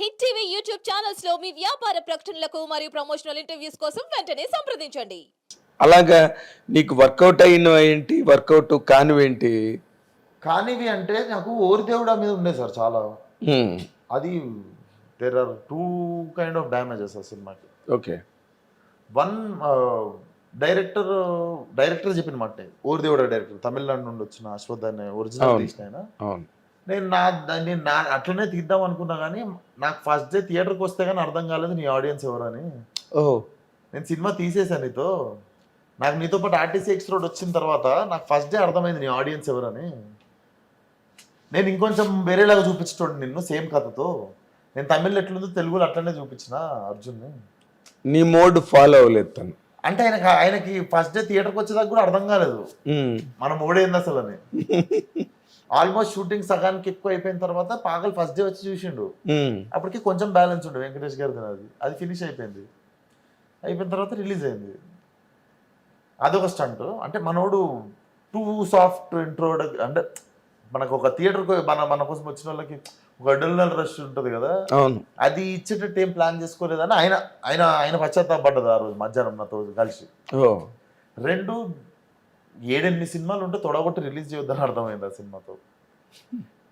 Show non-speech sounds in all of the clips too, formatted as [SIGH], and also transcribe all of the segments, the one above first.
Hit TV YouTube ఛానల్స్లో మీ వ్యాపార ప్రకటనలకు మరియు ప్రమోషనల్ ఇంటర్వ్యూస్ కోసం వెంటనే సంప్రదించండి. అలాగా నీకు వర్కౌట్ అయిన ఏంటి? వర్కౌట్ కానివేంటి కానివి అంటే నాకు ఓరి దేవుడా మీద ఉండే సార్ చాలా. అది there are two kind of damages ఆ సినిమాకి. ఓకే. వన్ డైరెక్టర్ డైరెక్టర్ చెప్పిన మాట. ఓరి దేవుడా డైరెక్టర్ తమిళనాడు నుండి వచ్చిన అశ్వత్ అనే ఒరిజినల్. తీసిన ఆయన. అవును. నేను నా నేను నా అట్లనే తీద్దాం అనుకున్నా కానీ నాకు ఫస్ట్ డే థియేటర్కి వస్తే కానీ అర్థం కాలేదు నీ ఆడియన్స్ ఎవరని. ఓ నేను సినిమా తీసేసాను నీతో. నాకు నీతో పాటు ఆర్టీసీ ఎక్స్ రోడ్ వచ్చిన తర్వాత నాకు ఫస్ట్ డే అర్థమైంది నీ ఆడియన్స్ ఎవరని. నేను ఇంకొంచెం వేరేలాగా చూపించటోడు నిన్ను సేమ్ కథతో. నేను తమిళ్ ఎట్లుందో తెలుగులో అట్లనే చూపించిన అర్జున్ని. నీ మోడ్ ఫాలో అవ్వలేదు తను. అంటే ఆయనకి ఆయనకి ఫస్ట్ డే థియేటర్కి వచ్చేదాకా కూడా అర్థం కాలేదు. మనం ఓడేంది అసలు అని. [LAUGHS] ఆల్మోస్ట్ షూటింగ్ సగానికి ఎక్కువ అయిపోయిన తర్వాత పాగల్ ఫస్ట్ డే వచ్చి చూసిండు. అప్పటికి కొంచెం బ్యాలెన్స్ ఉండే వెంకటేష్ గారిది అది అది ఫినిష్ అయిపోయింది. అయిపోయిన తర్వాత రిలీజ్ అయింది. అదొక స్టంట్. అంటే మనోడు టూ సాఫ్ట్ ఇంట్రో అంటే మనకు ఒక థియేటర్కి మన మన కోసం వచ్చిన వాళ్ళకి ఒక అడల్నల్ రష్ ఉంటుంది కదా. అది ఇచ్చేటట్టు ఏం ప్లాన్ చేసుకోలేదని ఆయన ఆయన ఆయన పశ్చాత్తాపడ్డది ఆ రోజు మధ్యాహ్నం నాతో కలిసి. రెండు ఏడెనిమిది సినిమాలు ఉంటే తొడగొట్టి రిలీజ్ చేయొద్దని అర్థమైంది ఆ సినిమాతో.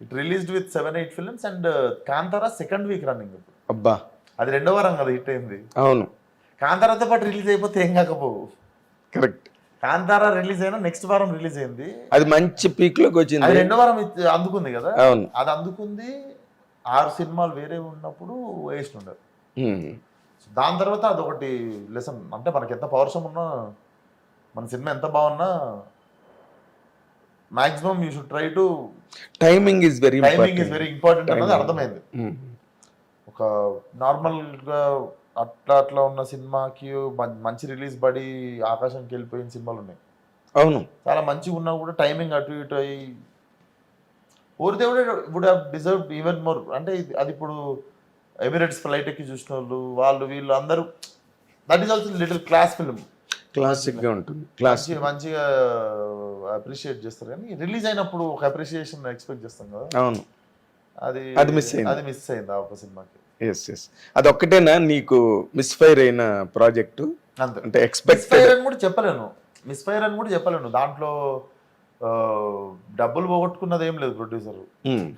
It released with seven eight films and Kantara second week running అబ్బా. అది రెండో వారం కదా హిట్ అయింది. అవును. కాంతారాతో పాటు రిలీజ్ అయిపోతే ఏం కాకపోవు కరెక్ట్ కాంతారా రిలీజ్ అయినా నెక్స్ట్ వారం రిలీజ్ అయింది. అది మంచి పీక్లోకి అది వచ్చింది రెండో వారం అందుకుంది కదా? అవును. అది అందుకుంది. ఆరు సినిమాలు వేరే ఉన్నప్పుడు వేస్ట్ ఉండదు. దాని తర్వాత అదొకటి లెసన్ అంటే మనకి ఎంత పౌరుషం ఉన్నా మన సినిమా ఎంత బాగున్నా maximum you should try to timing is very timing is very important అన్నది. అర్థమైంది. హ్మ్, ఒక నార్మల్గా అట్లా అట్లా ఉన్న సినిమాకి మంచి రిలీజ్ పడి ఆకాశంకి వెళ్ళిపోయిన సినిమాలు ఉన్నాయి. అవును. చాలా మంచిగా ఉన్నా కూడా టైమింగ్ అటు ఇటు అయ్యి ఓరిదేవుడే would have deserve even more అంటే అది ఇప్పుడు ఎమిరేట్స్ ఫ్లైట్ ఎక్కి చూసిన వాళ్ళు వాళ్ళు వీళ్ళు అందరూ that is also little class film క్లాసిక్గా ఉంటుంది. క్లాస్ మంచి మంచిగా అప్రిషియేట్ చేస్తారు కానీ రిలీజ్ అయినప్పుడు ఒక అప్రిషియేషన్ ఎక్స్పెక్ట్ చేస్తాం కదా. అవును. అది అది miss అయింది. అది మిస్ అయింది ఆ ఒక సినిమాకి. ఎస్ ఎస్ అదొక్కటేనా నీకు మిస్ఫైర్ అయిన ప్రాజెక్టు అంటే అని కూడా చెప్పలేను. మిస్ఫైర్ అని కూడా చెప్పలేను. దాంట్లో డబ్బులు పోగొట్టుకున్నది ఏం లేదు ప్రొడ్యూసర్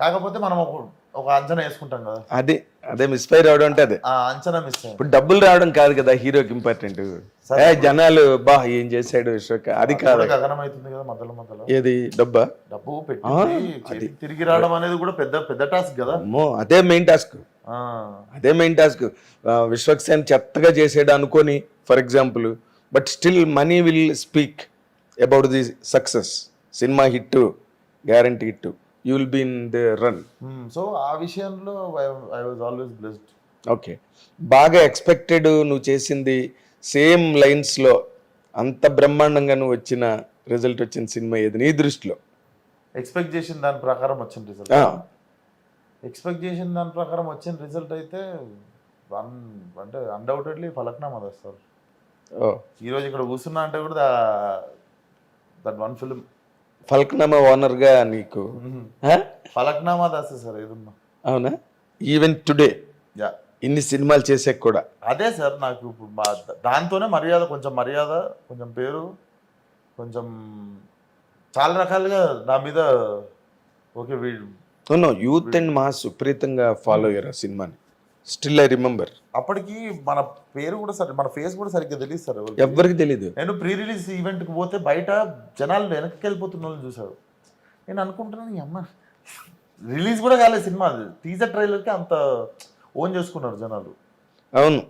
కాకపోతే మనం ఒక ఒక అంచనా వేసుకుంటాం కదా. అదే అదే మిస్ఫైర్ అవడం అంటే అదే. అంచనా మిస్ ఇప్పుడు డబ్బులు రావడం కాదు కదా హీరోకి ఇంపార్టెంట్ జనాలు బా ఏం చేశాడు విశ్వక్ అది కాదు. కూడా గగనం అవుతుంది కదా మధ్యలో మధ్యలో. ఏది డబ్బా? డబ్బు పెట్టి తిరిగి రావడం అనేది కూడా పెద్ద పెద్ద టాస్క్ కదా. అదే మెయిన్ టాస్క్ అదే మెయిన్ టాస్క్ విశ్వక్ సేన్ చెత్తగా చేసాడు అనుకొని for example but still money will speak about the success cinema hit guarantee hit you will be in the run so ఆ విషయంలో I was always blessed okay బాగా expected నువ్వు చేసింది same లైన్స్లో అంత బ్రహ్మాండంగా నువ్వు వచ్చిన రిజల్ట్ వచ్చిన సినిమా ఏది? నీ దృష్టిలో. ఎక్స్పెక్ట్ చేసిన దాని ప్రకారం వచ్చిన రిజల్ట్ ఎక్స్పెక్ట్ చేసిన దాని ప్రకారం వచ్చిన రిజల్ట్ అయితే వన్ అంటే అన్డౌటెడ్లీ ఫలక్నామా సార్ ఓ. ఈ రోజు ఇక్కడ కూర్చున్నా అంటే కూడా దట్ వన్ ఫిల్మ్ ఫల్క్నామా ఓనర్గా నీకు? ఫలక్నామా దాసే సార్ ఏదన్నా. అవునా? Even today yeah. ఇన్ని సినిమాలు చేసాక కూడా. అదే సార్ నాకు ఇప్పుడు మా దాంతోనే మర్యాద కొంచెం మర్యాద కొంచెం పేరు కొంచెం చాలా రకాలుగా నా మీద ఓకే వీడు నో యూత్ అండ్ మాస్ విపరీతంగా ఫాలో అయ్యారు ఆ సినిమాని. స్టిల్ ఐ రిమెంబర్ అప్పటికి మన పేరు కూడా సరి మన ఫేస్ కూడా సరిగ్గా తెలియదు సార్ ఎవరికి. తెలీదు. నేను ప్రీ రిలీజ్ ఈవెంట్కి పోతే బయట జనాలు వెనక్కి వెళ్ళిపోతున్న వాళ్ళని చూశారు. నేను అనుకుంటున్నాను అమ్మ రిలీజ్ కూడా కాలేదు సినిమా టీజర్ ట్రైలర్కి అంత ఓన్ చేసుకున్నారు జనాలు. అవును.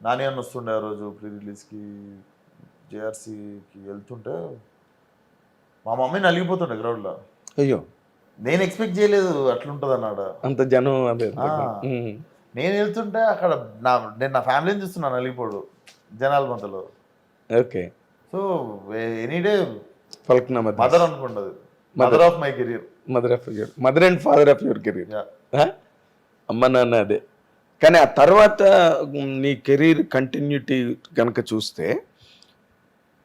నాని అన్న వస్తుండే ఆ రోజు ప్రీ రిలీజ్కి జేఆర్సీకి వెళ్తుంటే మా మమ్మీ నలిగిపోతుండే గ్రౌండ్లో అయ్యో. నేను ఎక్స్పెక్ట్ చేయలేదు అట్లుంటుంది అన్నాడు అంత జనం అదే. నేను వెళ్తుంటే అక్కడ నా నేను నా ఫ్యామిలీని చూస్తున్నాను నలిగిపోడు జనాల మధ్యలో. Okay. So any day Falaknuma mother అనుకుంటది. Mother of my career mother of your mother and father of your career అమ్మ నాన్న అదే. కానీ ఆ తర్వాత నీ కెరీర్ కంటిన్యూటీ కనుక చూస్తే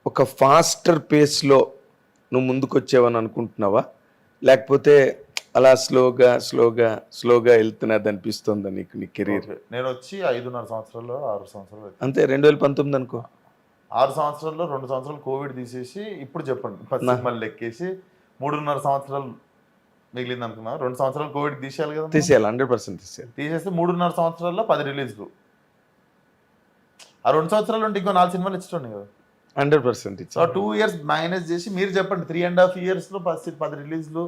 ఒక ఫాస్టర్ పేస్లో నువ్వు ముందుకు వచ్చావని అనుకుంటున్నావా? లేకపోతే అలా స్లోగా స్లోగా స్లోగా వెళ్తున్నది అనిపిస్తుంది నీకు నీ కెరీర్. నేను వచ్చి ఐదున్నర సంవత్సరాలు ఆరు సంవత్సరాలు. అంతే రెండు వేల పంతొమ్మిది అనుకో. ఆరు సంవత్సరాల్లో రెండు సంవత్సరాలు కోవిడ్ తీసేసి ఇప్పుడు చెప్పండి. సినిమాలు లెక్కేసి మూడున్నర సంవత్సరాలు మిగిలింది అనుకున్నా రెండు సంవత్సరాలు కోవిడ్ తీసేయాలి కదా? తీసేయాలి హండ్రెడ్ పర్సెంట్ తీసేయాలి. తీసేస్తే మూడున్నర సంవత్సరాల్లో పది రిలీజ్లు. ఆ రెండు సంవత్సరాలు ఉంటే ఇంకో నాలుగు సినిమాలు ఇచ్చుకోండి కదా. Hundred percent so two years minus చేసి మీరు చెప్పండి త్రీ అండ్ హాఫ్ ఇయర్స్లో పది పది రిలీజ్లు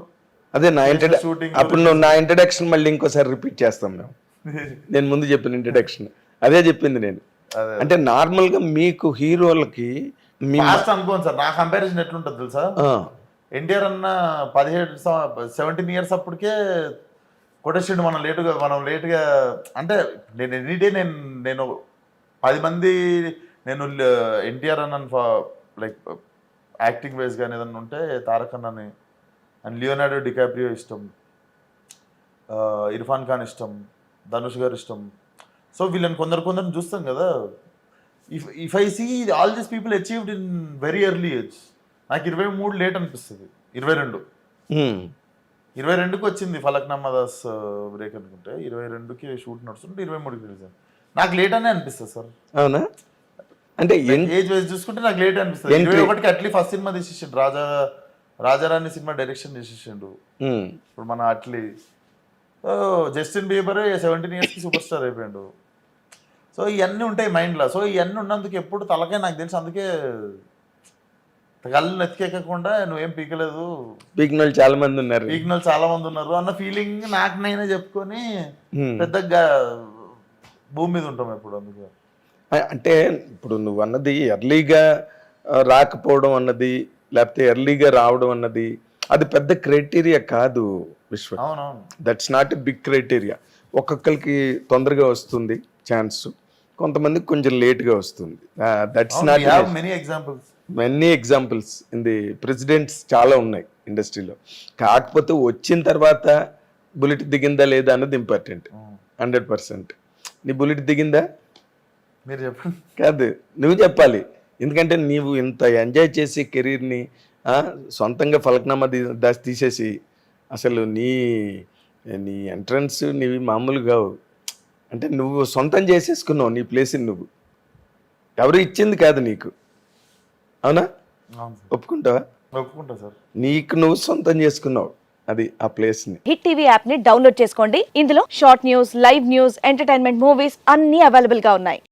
అదే నా షూటింగ్ అప్పుడు నువ్వు నా ఇంట్రడక్షన్ మళ్ళీ ఇంకోసారి రిపీట్ చేస్తాం మేము. నేను ముందు చెప్పిన ఇంట్రడక్షన్ అదే చెప్పింది నేను. అంటే నార్మల్గా మీకు హీరోలకి మీ ఫాస్ట్ అనుకోండి సార్ నా కంపారిజన్ ఎట్లుంటుంది తెలుసా? ఆ, ఎన్టీఆర్ అన్న పదిహేడు సెవెంటీన్ ఇయర్స్ అప్పటికే కొట్టేసిండు మనం లేటుగా మనం లేటుగా అంటే నేను ఎనీ డే నేను నేను పది మంది నేను ఎన్టీఆర్ అన్న లైక్ యాక్టింగ్ వైజ్ కానీ ఏదన్నా ఉంటే తారక్ అన్నని అండ్ లియోనార్డో డికాప్రియో ఇష్టం. ఇర్ఫాన్ ఖాన్ ఇష్టం ధనుష్ గారు ఇష్టం. సో వీళ్ళని కొందరు కొందరు చూస్తాం కదా. If if I see all these people achieved in very early age నాకు ఇరవై మూడు లేట్ అనిపిస్తుంది. ఇరవై రెండు. ఇరవై రెండుకి వచ్చింది ఫలక్నామా దాస్ బ్రేక్ అనుకుంటే. ఇరవై రెండుకి షూట్ నడుస్తుంటే ఇరవై మూడుకి రిలీజ్ నాకు లేట్ అనే అనిపిస్తుంది సార్. అవునా? అంటే ఏజ్ వైజ్ చూసుకుంటే నాకు లేట్ అనిపిస్తుంది. ఇరవై ఒకటికి అట్లీ ఫస్ట్ సినిమా తీసేసిండు. రాజా రాజారాణి సినిమా డైరెక్షన్ చేసేసిండు ఉమ్, ఇప్పుడు మన అట్లీ. జస్టిన్ బీబర్ సెవెంటీన్ ఇయర్స్కి సూపర్ స్టార్ అయిపోయాడు. సో ఇవన్నీ ఉంటాయి మైండ్లో సో ఇవన్నీ ఉన్నందుకు ఎప్పుడు తలకే నాకు తెలిసి. అందుకే కళ్ళు నెత్తికెక్కకుండా నువ్వేం పీకలేదు. పీకిన చాలా మంది ఉన్నారు. పీకిన చాలా మంది ఉన్నారు అన్న ఫీలింగ్ నాకు నేనే చెప్పుకొని ఉమ్. పెద్దగా భూమి మీద ఉంటాం ఎప్పుడు అందుకే. అంటే ఇప్పుడు నువ్వు అన్నది ఎర్లీగా రాకపోవడం అన్నది లేకపోతే ఎర్లీగా రావడం అన్నది అది పెద్ద క్రైటీరియా కాదు Vishwa. That's not a big criteria ఒక్కొక్కరికి తొందరగా వస్తుంది ఛాన్స్ కొంతమందికి కొంచెం లేట్గా వస్తుంది. That's not many examples many examples in the presidents చాలా ఉన్నాయి ఇండస్ట్రీలో కాకపోతే వచ్చిన తర్వాత బుల్లెట్ దిగిందా లేదా అన్నది ఇంపార్టెంట్ హండ్రెడ్ పర్సెంట్ నీ బుల్లెట్ దిగిందా? మీరు చెప్పండి. కాదు నువ్వు చెప్పాలి. ఎందుకంటే నీవు ఇంత ఎంజాయ్ చేసి కెరీర్ని సొంతంగా ఫలక్నామా దాచి తీసేసి అసలు నీ నీ ఎంట్రన్స్ నీవి మామూలు కావు. అంటే నువ్వు సొంతం చేసేసుకున్నావు నీ ప్లేస్ని నువ్వు. ఎవరు ఇచ్చింది కాదు నీకు. అవునా? అవును సార్. ఒప్పుకుంటావా? ఒప్పుకుంటా సార్. నీకు నువ్వు సొంతం చేసుకున్నావు అది ఆ ప్లేస్ని హిట్ టీవీ యాప్ని డౌన్లోడ్ చేసుకోండి. ఇందులో short news live news entertainment movies అన్ని అవైలబుల్గా ఉన్నాయి.